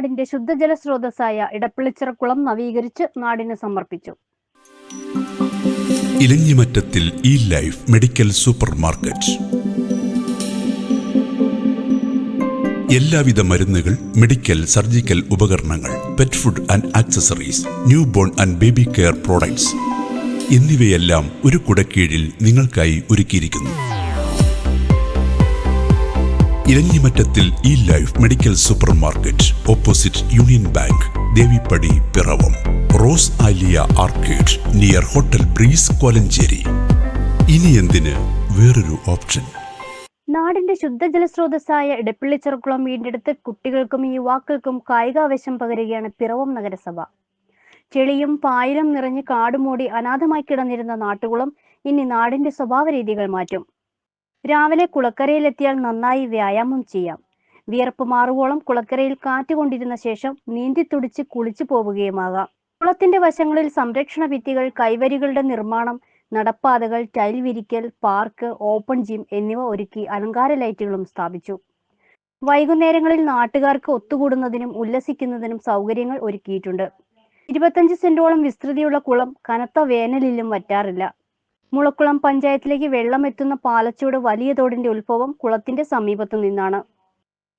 നാടിന്റെ ശുദ്ധജല സ്രോതസ്സായ ഇടപ്പിളിച്ചിറക്കുളം നവീകരിച്ച് നാടിന് സമർപ്പിച്ചു. ഇലഞ്ഞിമറ്റത്തിൽ ഈ ലൈഫ് മെഡിക്കൽ സൂപ്പർ മാർക്കറ്റ് എല്ലാവിധ മരുന്നുകൾ മെഡിക്കൽ സർജിക്കൽ ഉപകരണങ്ങൾ pet food and accessories newborn and baby care products എന്നിവയെല്ലാം ഒരു കുടക്കീഴിൽ നിങ്ങൾക്കായി ഒരുക്കിയിരിക്കുന്നു. ഇലഞ്ഞിമറ്റത്തിൽ ഈ life medical supermarket opposite Union Bank Devippadi Piravom. Rose Aliya arcade near hotel breeze Kolenchery. ഇനി എന്തിന്? വേറൊരു ഓപ്ഷൻ. നാടിന്റെ ശുദ്ധജലസ്രോതസ്സായ സ്രോതസ്സായ ഇടപ്പള്ളിച്ചിറക്കുളം വീണ്ടെടുത്ത് കുട്ടികൾക്കും യുവാക്കൾക്കും കായികാവേശം പകരുകയാണ് പിറവം നഗരസഭ. ചെളിയും പായലും നിറഞ്ഞ് കാടുമൂടി അനാഥമായി കിടന്നിരുന്ന നാട്ടുകുളം ഇനി നാടിന്റെ സ്വഭാവ രീതികൾ മാറ്റും. രാവിലെ കുളക്കരയിലെത്തിയാൽ നന്നായി വ്യായാമം ചെയ്യാം. വിയർപ്പ് മാറുവോളം കുളക്കരയിൽ കാറ്റ് കൊണ്ടിരുന്ന ശേഷം നീന്തി തുടിച്ച് കുളിച്ചു പോവുകയുമാകാം. കുളത്തിന്റെ വശങ്ങളിൽ സംരക്ഷണ ഭിത്തികൾ കൈവരികളുടെ നിർമ്മാണം നടപ്പാതകൾ ടൈൽ വിരിക്കൽ പാർക്ക് ഓപ്പൺ ജിം എന്നിവ ഒരുക്കി അലങ്കാര ലൈറ്റുകളും സ്ഥാപിച്ചു. വൈകുന്നേരങ്ങളിൽ നാട്ടുകാർക്ക് ഒത്തുകൂടുന്നതിനും ഉല്ലസിക്കുന്നതിനും സൗകര്യങ്ങൾ ഒരുക്കിയിട്ടുണ്ട്. ഇരുപത്തഞ്ച് സെന്റോളം വിസ്തൃതിയുള്ള കുളം കനത്ത വേനലിലും വറ്റാറില്ല. മുളക്കുളം പഞ്ചായത്തിലേക്ക് വെള്ളമെത്തുന്ന പാലച്ചൂട് വലിയ തോടിന്റെ ഉത്ഭവം കുളത്തിന്റെ സമീപത്തു നിന്നാണ്.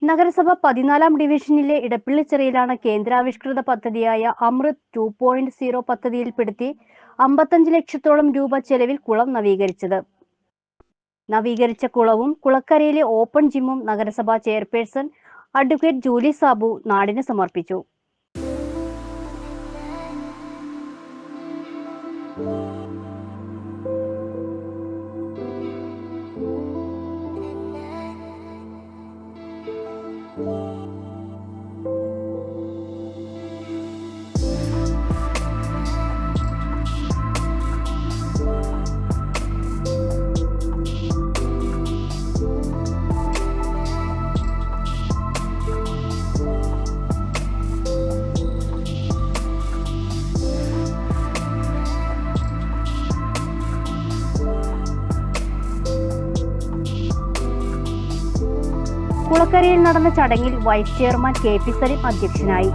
നഗരസഭ പതിനാലാം ഡിവിഷനിലെ ഇടപ്പള്ളിച്ചിറയിലാണ് കേന്ദ്രാവിഷ്കൃത പദ്ധതിയായ അമൃത് ടു പോയിന്റ് സീറോ പദ്ധതിയിൽപ്പെടുത്തി അമ്പത്തഞ്ച് ലക്ഷത്തോളം രൂപ ചെലവിൽ കുളം നവീകരിച്ചത്. നവീകരിച്ച കുളവും കുളക്കരയിലെ ഓപ്പൺ ജിമ്മും നഗരസഭാ ചെയർപേഴ്സൺ അഡ്വക്കേറ്റ് ജൂലി സാബു നാടിന് സമർപ്പിച്ചു. കുളക്കരയിൽ നടന്ന ചടങ്ങിൽ vice chairman K P Salim അധ്യക്ഷനായി.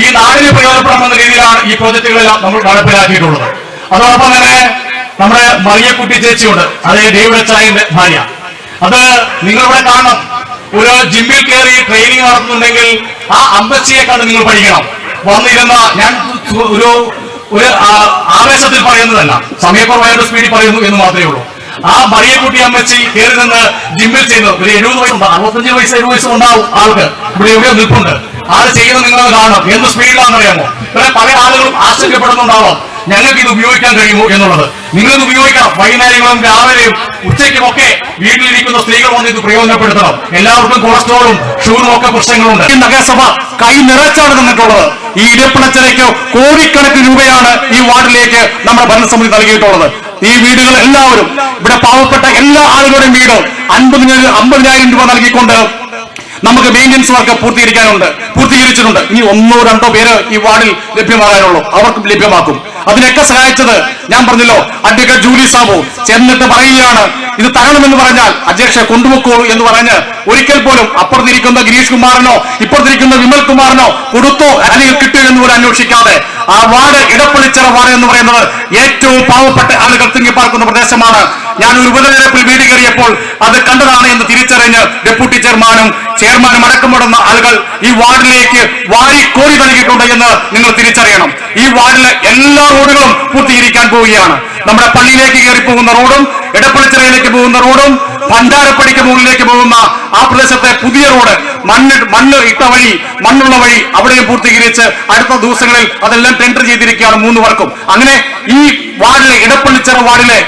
ഈ നാടിന് പ്രയോജനപ്പെടണമെന്ന രീതിയിലാണ് ഈ പ്രോജക്റ്റുകളെല്ലാം നമ്മൾ നടപ്പിലാക്കിയിട്ടുള്ളത്. അതോടൊപ്പം തന്നെ നമ്മുടെ മറിയക്കുട്ടി ചേച്ചിയുണ്ട്. അതായത് ഡേവിഡ് അച്ചായന്റെ ഭാര്യ. അത് നിങ്ങളിവിടെ കാണണം. ഒരു ജിമ്മിൽ കയറി ട്രെയിനിങ് നടത്തുന്നുണ്ടെങ്കിൽ ആ അമ്പച്ചിയെ കണ്ട് നിങ്ങൾ പഠിക്കണം. വന്നിരുന്ന ഞാൻ ഒരു ഒരു ആവേശത്തിൽ പറയുന്നതല്ല. സമയക്കുറവായിട്ട് സ്പീഡിൽ പറയുന്നു എന്ന് മാത്രമേ ഉള്ളൂ. ആ മറിയക്കുട്ടി അമ്മച്ചി കയറി നിന്ന് ജിമ്മിൽ ചെയ്യുന്നത് ഒരു എഴുപത് വയസ്സുണ്ട് അറുപത്തഞ്ച് വയസ്സ് എഴുപത് വയസ്സ് ഉണ്ടാവും ആൾക്ക്. ഇവിടെ എവിടെയോ നിൽപ്പുണ്ട്. ആൾ ചെയ്യുന്നത് നിങ്ങൾ കാണണം എന്ത് സ്പീഡിലാണെന്ന് അറിയാമോ ഇവിടെ പല ആളുകളും ആശങ്കപ്പെടുന്നുണ്ടാവാം ഞങ്ങൾക്ക് ഇത് ഉപയോഗിക്കാൻ കഴിയുമോ എന്നുള്ളത്. നിങ്ങൾ ഇത് ഉപയോഗിക്കണം. വൈകുന്നേരങ്ങളും രാവിലെയും ഉച്ചയ്ക്കും ഒക്കെ വീട്ടിലിരിക്കുന്ന സ്ത്രീകൾ വന്ന് ഇത് പ്രയോജനപ്പെടുത്തണം. എല്ലാവർക്കും കൊളസ്ട്രോളും ഷുഗറും ഒക്കെ പ്രശ്നങ്ങളുണ്ട്. നഗരസഭ കൈ നിറച്ചാണ് നിന്നിട്ടുള്ളത് ഈ ഇടപ്പിളച്ചിലേക്ക് കോടിക്കണക്കിന് രൂപയാണ് ഈ വാർഡിലേക്ക് നമ്മുടെ ഭരണസമിതി നൽകിയിട്ടുള്ളത്. ഈ വീടുകൾ എല്ലാവരും ഇവിടെ പാവപ്പെട്ട എല്ലാ ആളുകളുടെയും വീട് അൻപതിനായിരം അമ്പതിനായിരം രൂപ നൽകിക്കൊണ്ട് നമുക്ക് മെയിന്റനൻസ് വർക്ക് പൂർത്തീകരിക്കാനുണ്ട് പൂർത്തീകരിച്ചിട്ടുണ്ട്. ഇനി ഒന്നോ രണ്ടോ പേര് ഈ വാർഡിൽ ലഭ്യമാകാനുള്ളൂ. അവർക്കും ലഭ്യമാക്കും. അതിനൊക്കെ സഹായിച്ചത് ഞാൻ പറഞ്ഞല്ലോ അഡ്വക്കേറ്റ് ജൂലി സാബു ചെന്നിട്ട് പറയുകയാണ്. ഇത് തരണമെന്ന് പറഞ്ഞാൽ അധ്യക്ഷ കൊണ്ടുപോക്കോളൂ എന്ന് പറഞ്ഞ് ഒരിക്കൽ പോലും അപ്പുറത്തിരിക്കുന്ന ഗിരീഷ് കുമാറിനോ ഇപ്പുറത്തിരിക്കുന്ന വിമൽ കുമാറിനോ കൊടുത്തോ അല്ലെങ്കിൽ കിട്ടിയോ എന്ന് പോലും അന്വേഷിക്കാതെ ആ വാർഡ് ഇടപ്പള്ളിച്ചിറ വാർഡ് എന്ന് പറയുന്നത് ഏറ്റവും പാവപ്പെട്ട ആളുകൾ തിങ്ങിപ്പാർക്കുന്ന പ്രദേശമാണ്. ഞാൻ ഒരു ഉപതെരഞ്ഞെടുപ്പിൽ വീട് കയറിയപ്പോൾ അത് കണ്ടതാണ് എന്ന് തിരിച്ചറിഞ്ഞ് ഡെപ്യൂട്ടി ചെയർമാനും ചെയർമാനും അടക്കം അടക്കമുടുന്ന ആളുകൾ ഈ വാർഡിലേക്ക് വാരിക്കോരി നൽകിയിട്ടുണ്ട് എന്ന് നിങ്ങൾ തിരിച്ചറിയണം. ഈ വാർഡിലെ എല്ലാ റോഡുകളും പൂർത്തീകരിക്കാൻ പോവുകയാണ്. നമ്മുടെ പള്ളിയിലേക്ക് കയറി പോകുന്ന റോഡും എടപ്പളിച്ചിറയിലേക്ക് പോകുന്ന റോഡും ഭണ്ഡാരപ്പടിക്ക് മുകളിലേക്ക് പോകുന്ന ആ പ്രദേശത്തെ പുതിയ റോഡ് മണ്ണ് മണ്ണ് ഇട്ട വഴി മണ്ണുള്ള വഴി അവിടെയും പൂർത്തീകരിച്ച് അടുത്ത ദിവസങ്ങളിൽ അതെല്ലാം ടെൻഡർ ചെയ്തിരിക്കുകയാണ് മൂന്ന് വർക്കും അങ്ങനെ ഈ വാർഡിലെ ഇടപ്പള്ളിച്ചിറ വാർഡിലെ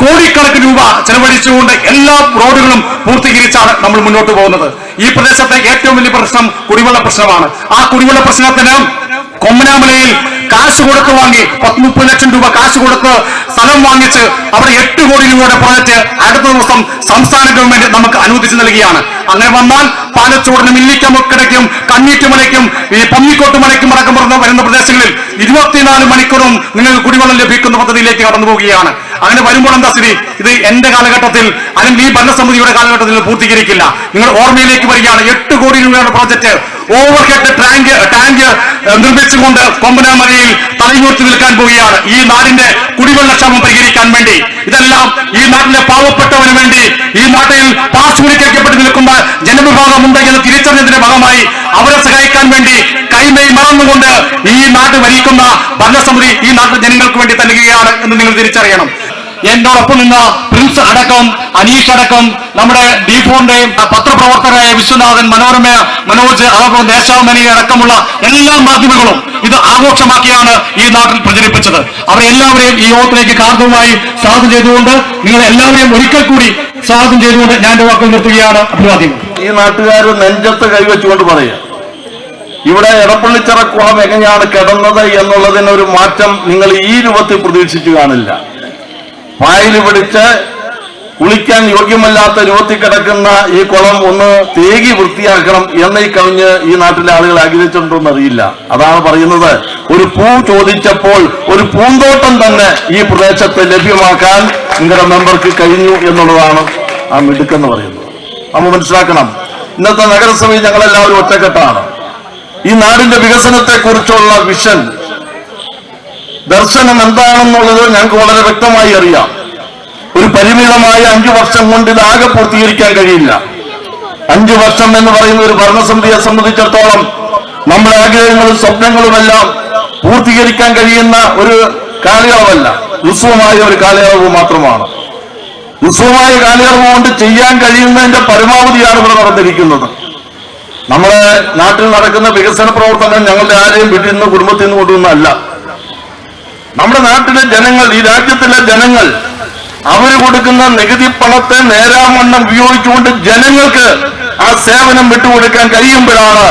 കോടിക്കണക്കിന് രൂപ ചെലവഴിച്ചുകൊണ്ട് എല്ലാ റോഡുകളും പൂർത്തീകരിച്ചാണ് നമ്മൾ മുന്നോട്ട് പോകുന്നത്. ഈ പ്രദേശത്തെ ഏറ്റവും വലിയ പ്രശ്നം കുടിവെള്ള പ്രശ്നമാണ്. ആ കുടിവെള്ള പ്രശ്നത്തിന് കൊമ്മനാമലയിൽ കാശ് കൊടുത്ത് വാങ്ങി പത്ത് മുപ്പത് ലക്ഷം രൂപ കാശ് കൊടുത്ത് സ്ഥലം വാങ്ങിച്ച് അവിടെ എട്ട് കോടി രൂപയുടെ പ്രോജക്റ്റ് അടുത്ത ദിവസം സംസ്ഥാന ഗവൺമെന്റ് നമുക്ക് അനുവദിച്ചു നൽകിയാണ്. അങ്ങനെ വന്നാൽ പാലച്ചോടിനും ഇല്ലിക്കമുക്കിടയ്ക്കും കണ്ണീറ്റുമലയ്ക്കും ഈ പന്നിക്കോട്ട് മലയ്ക്കും അടക്കം വരുന്ന വരുന്ന പ്രദേശങ്ങളിൽ ഇരുപത്തിനാല് മണിക്കൂറും നിങ്ങൾക്ക് കുടിവെള്ളം ലഭിക്കുന്ന പദ്ധതിയിലേക്ക് കടന്നു പോവുകയാണ് അങ്ങനെ വരുമ്പോൾ എന്താ സ്ഥിതി? ഇത് എന്റെ കാലഘട്ടത്തിൽ അല്ലെങ്കിൽ ഈ ഭരണസമിതിയുടെ കാലഘട്ടത്തിൽ പൂർത്തീകരിക്കില്ല. നിങ്ങൾ ഓർമ്മയിലേക്ക് വരികയാണ്. എട്ട് കോടി രൂപയുടെ project. Over head tank tank നിർമ്മിച്ചുകൊണ്ട് കൊമ്പനാമലയിൽ തലയുയർത്തി നിൽക്കാൻ പോവുകയാണ്. ഈ നാടിന്റെ കുടിവെള്ളക്ഷാമം പരിഹരിക്കാൻ വേണ്ടി. ഇതെല്ലാം ഈ നാട്ടിലെ പാവപ്പെട്ടവന് വേണ്ടി. ഈ നാട്ടിൽ പാർശ്വവൽക്കരിക്കപ്പെട്ട് നിൽക്കുന്ന ജനവിഭാഗമുണ്ട് എന്ന് തിരിച്ചറിഞ്ഞതിന്റെ ഭാഗമായി അവരെ സഹായിക്കാൻ വേണ്ടി കൈമൈ മറന്നുകൊണ്ട് ഈ നാട് ഭരിക്കുന്ന ഭരണസമിതി ഈ നാട്ടിലെ ജനങ്ങൾക്ക് വേണ്ടി തല്ലുകയാണ് എന്ന് നിങ്ങൾ തിരിച്ചറിയണം. എന്നോടൊപ്പം നിന്ന പ്രിൻസ് അടക്കം അനീഷ് അടക്കം നമ്മുടെ ഡിഫോണിന്റെയും പത്രപ്രവർത്തകരായ വിശ്വനാഥൻ മനോരമ മനോജ് അതോടൊപ്പം ദേശാമനി അടക്കമുള്ള എല്ലാ മാധ്യമങ്ങളും ഇത് ആഘോഷമാക്കിയാണ് ഈ നാട്ടിൽ പ്രചരിപ്പിച്ചത്. അവരെല്ലാവരെയും ഈ യോഗത്തിലേക്ക് കാർഗവുമായി സ്വാഗതം ചെയ്തുകൊണ്ട് നിങ്ങൾ എല്ലാവരെയും ഒരിക്കൽ കൂടി സ്വാഗതം ചെയ്തുകൊണ്ട് ഞാൻ എന്റെ വാക്കുകൾ നിർത്തുകയാണ്. അഭിവാദ്യം. ഈ നാട്ടുകാർ നെഞ്ചത്ത് കൈവച്ചുകൊണ്ട് പറയുക ഇവിടെ എടപ്പള്ളിച്ചറക്കുളം എങ്ങനെയാണ് കിടന്നത് എന്നുള്ളതിനൊരു മാറ്റം നിങ്ങൾ ഈ രൂപത്തിൽ പ്രതീക്ഷിച്ചു കാണില്ല. പായൽ പിടിച്ച് കുളിക്കാൻ യോഗ്യമല്ലാത്ത രൂപത്തിൽ കിടക്കുന്ന ഈ കുളം ഒന്ന് തേകി വൃത്തിയാക്കണം എന്നീ ഈ കവിഞ്ഞ് ഈ നാട്ടിലെ ആളുകൾ ആഗ്രഹിച്ചിട്ടുണ്ടോന്ന് അറിയില്ല. അതാണ് പറയുന്നത്. ഒരു പൂ ചോദിച്ചപ്പോൾ ഒരു പൂന്തോട്ടം തന്നെ ഈ പ്രദേശത്ത് ലഭ്യമാക്കാൻ നിങ്ങളുടെ മെമ്പർക്ക് കഴിഞ്ഞു എന്നുള്ളതാണ് ആ മിടുക്കെന്ന് പറയുന്നത്. നമ്മൾ മനസ്സിലാക്കണം. ഇന്നത്തെ നഗരസഭയിൽ ഞങ്ങളെല്ലാവരും ഒറ്റക്കെട്ടാണ്. ഈ നാടിന്റെ വികസനത്തെ കുറിച്ചുള്ള വിഷൻ ദർശനം എന്താണെന്നുള്ളത് ഞങ്ങൾക്ക് വളരെ വ്യക്തമായി അറിയാം. ഒരു പരിമിതമായ അഞ്ചു വർഷം കൊണ്ട് ഇതാകെ പൂർത്തീകരിക്കാൻ കഴിയില്ല. അഞ്ചു വർഷം എന്ന് പറയുന്ന ഒരു ഭരണസമിതിയെ സംബന്ധിച്ചിടത്തോളം നമ്മുടെ ആഗ്രഹങ്ങളും സ്വപ്നങ്ങളുമെല്ലാം പൂർത്തീകരിക്കാൻ കഴിയുന്ന ഒരു കാലയളവല്ല. ഹ്രസ്വമായ ഒരു കാലയളവ് മാത്രമാണ്. ഹ്രസ്വമായ കാലയളവ് കൊണ്ട് ചെയ്യാൻ കഴിയുന്നതിന്റെ പരമാവധിയാണ് ഇവിടെ നടന്നിരിക്കുന്നത്. നമ്മുടെ നാട്ടിൽ നടക്കുന്ന വികസന പ്രവർത്തനം ഞങ്ങളുടെ ആരെയും വീട്ടിൽ നിന്ന് കുടുംബത്തിൽ നിന്ന് കൊണ്ടുവന്നല്ല നമ്മുടെ നാട്ടിലെ ജനങ്ങൾ ഈ രാജ്യത്തിലെ ജനങ്ങൾ അവർ കൊടുക്കുന്ന നികുതി പണത്തെ നേരാവണ്ണം ഉപയോഗിച്ചുകൊണ്ട് ജനങ്ങൾക്ക് ആ സേവനം വിട്ടുകൊടുക്കാൻ കഴിയുമ്പോഴാണ്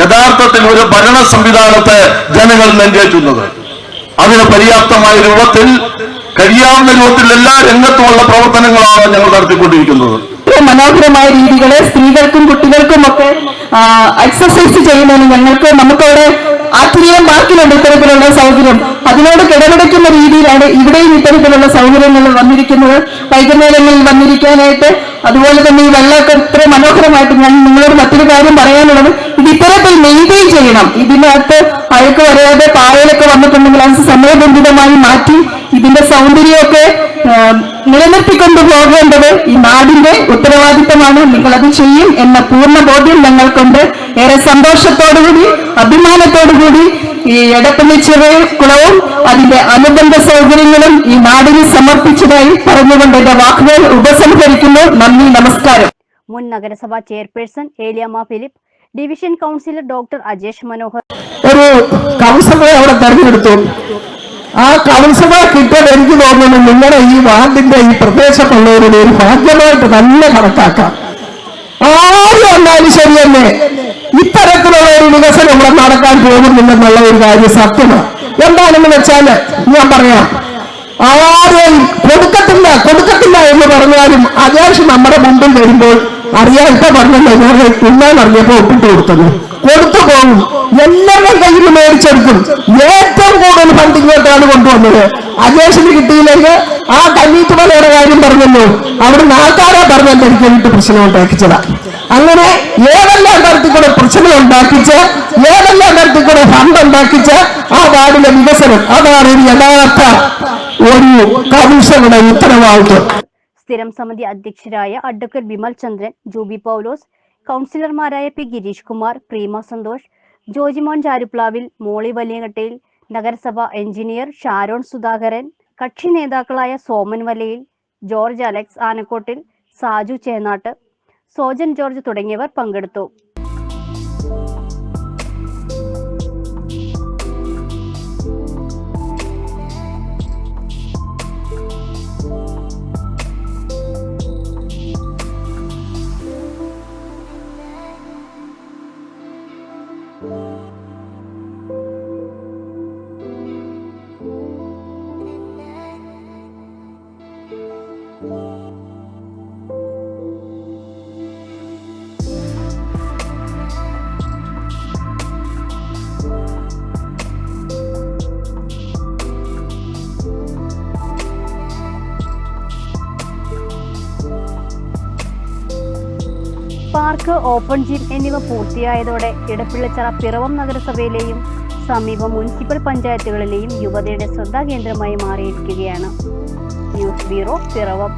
യഥാർത്ഥത്തിൽ ഒരു ഭരണ സംവിധാനത്തെ ജനങ്ങൾ നെഞ്ചേറ്റുന്നത്. അതിന് പര്യാപ്തമായ രൂപത്തിൽ കഴിയാവുന്ന രൂപത്തിൽ എല്ലാ രംഗത്തുമുള്ള പ്രവർത്തനങ്ങളാണ് ഞങ്ങൾ നടത്തിക്കൊണ്ടിരിക്കുന്നത്. മനോഹരമായ രീതികളെ സ്ത്രീകൾക്കും കുട്ടികൾക്കും ഒക്കെ എക്സസൈസ് ചെയ്യുന്നതിന് ഞങ്ങൾക്ക് നമുക്കവിടെ ആത്മീയ പാർക്കിലുണ്ട് ഇത്തരത്തിലുള്ള സൗകര്യം. അതിനോട് കിടപിടിക്കുന്ന രീതിയിലാണ് ഇവിടെയും ഇത്തരത്തിലുള്ള സൗകര്യങ്ങൾ വന്നിരിക്കുന്നത്. വൈകുന്നേരങ്ങളിൽ വന്നിരിക്കാനായിട്ട് അതുപോലെ തന്നെ ഈ വെള്ളമൊക്കെ ഇത്ര മനോഹരമായിട്ട് ഞാൻ നിങ്ങളോട് മറ്റൊരു കാര്യം പറയാനുള്ളത്. ഇത് ഇത്തരത്തിൽ മെയിന്റെയിൻ ചെയ്യണം. ഇതിനകത്ത് അഴുക്ക് വരാതെ പായലൊക്കെ വന്നിട്ടുണ്ടെങ്കിൽ അത് സമയബന്ധിതമായി മാറ്റി ഇതിന്റെ സൗന്ദര്യമൊക്കെ നിലനിർത്തിക്കൊണ്ടു പോകേണ്ടത് ഈ നാടിന്റെ ഉത്തരവാദിത്തമാണ്. നിങ്ങളത് ചെയ്യും എന്ന പൂർണ ബോധ്യം ഞങ്ങൾക്കുണ്ട്. ഏറെ സന്തോഷത്തോടുകൂടി അഭിമാനത്തോടുകൂടി ഈ എടപ്പള്ളി കുളവും അതിന്റെ അനുബന്ധ സൗകര്യങ്ങളും ഈ നാടിന് സമർപ്പിച്ചതായി പറഞ്ഞുകൊണ്ട് എന്റെ വാക്കുകൾ ഉപസംഹരിക്കുന്നു. നന്ദി നമസ്കാരം. മുൻ നഗരസഭാ chairperson Eliyamma Philip division councillor doctor Ajesh Manohar. ഒരു കൗൺസിലറെ അവിടെ തെരഞ്ഞെടുത്തു. ആ കൗൺസിലർ കിട്ടാൻ എനിക്ക് തോന്നുന്നു നിങ്ങളുടെ ഈ വാർഡിന്റെ ഈ പ്രദേശത്തുള്ളവരുടെ ഒരു ഭാഗ്യമായിട്ട് തന്നെ കണക്കാക്കാം. ആരും വന്നാലും ശരി തന്നെ ഇത്തരത്തിലുള്ള ഒരു വികസനം ഇവിടെ നടക്കാൻ പോകുന്നില്ലെന്നുള്ള ഒരു കാര്യം സത്യമാണ്. എന്താണെന്ന് വെച്ചാൽ ഞാൻ പറയാം. ആരെയും കൊടുക്കത്തില്ല കൊടുക്കത്തില്ല എന്ന് പറഞ്ഞാലും അത്യാവശ്യം നമ്മുടെ മുമ്പിൽ വരുമ്പോൾ അറിയാത്ത പറഞ്ഞല്ലോ ഞാൻ തിന്നാൻ അറിഞ്ഞപ്പോ ഒപ്പിട്ട് കൊടുത്തത്. കൊടുത്തു പോകും. എല്ലാവരുടെയും കയ്യിൽ മേടിച്ചെടുക്കും. ഏറ്റവും കൂടുതൽ ഫണ്ട് ഇങ്ങോട്ടാണ് കൊണ്ടുവന്നത്. അജേഷിന് കിട്ടിയില്ലെങ്കിൽ ആ കന്നീറ്റുമലയുടെ കാര്യം പറഞ്ഞല്ലോ. അവിടെ ആൾക്കാരാ പറഞ്ഞല്ലോ എനിക്ക് പ്രശ്നം ഉണ്ടാക്കിച്ചതാ അങ്ങനെ ഏതെല്ലാം തരത്തിൽ കൂടെ പ്രശ്നം ഉണ്ടാക്കിച്ച് ഏതെല്ലാം തരത്തിൽ ഫണ്ട് ഉണ്ടാക്കിച്ച് ആ വാർഡിലെ വികസനം അതാണ് ഒരു യഥാർത്ഥ ഒരു കമ്മീഷനുടെ ഉത്തരവാദിത്വം. സ്ഥിരം സമിതി അധ്യക്ഷരായ അഡ്വക്കേറ്റ് ബിമൽ ചന്ദ്രൻ ജൂബി പൗലോസ് കൗൺസിലർമാരായ പി ഗിരീഷ് കുമാർ പ്രീമ സന്തോഷ് ജോജിമോൻ ചാരുപ്ലാവിൽ മോളി വലിയകട്ടയിൽ നഗരസഭ എഞ്ചിനീയർ ഷാരോൺ സുധാകരൻ കക്ഷി നേതാക്കളായ സോമൻ വലയിൽ ജോർജ് അലക്സ് ആനക്കോട്ടിൽ സാജു ചേനാട്ട് സോജൻ ജോർജ് തുടങ്ങിയവർ പങ്കെടുത്തു പാർക്ക് ഓപ്പൺ ജിം എന്നിവ പൂർത്തിയായതോടെ ഇടപ്പിള്ളിച്ചറ പിറവം നഗരസഭയിലെയും സമീപ മുനിസിപ്പൽ പഞ്ചായത്തുകളിലെയും യുവതയുടെ ശ്രദ്ധാകേന്ദ്രമായി മാറിയിരിക്കുകയാണ്. News bureau Piravom.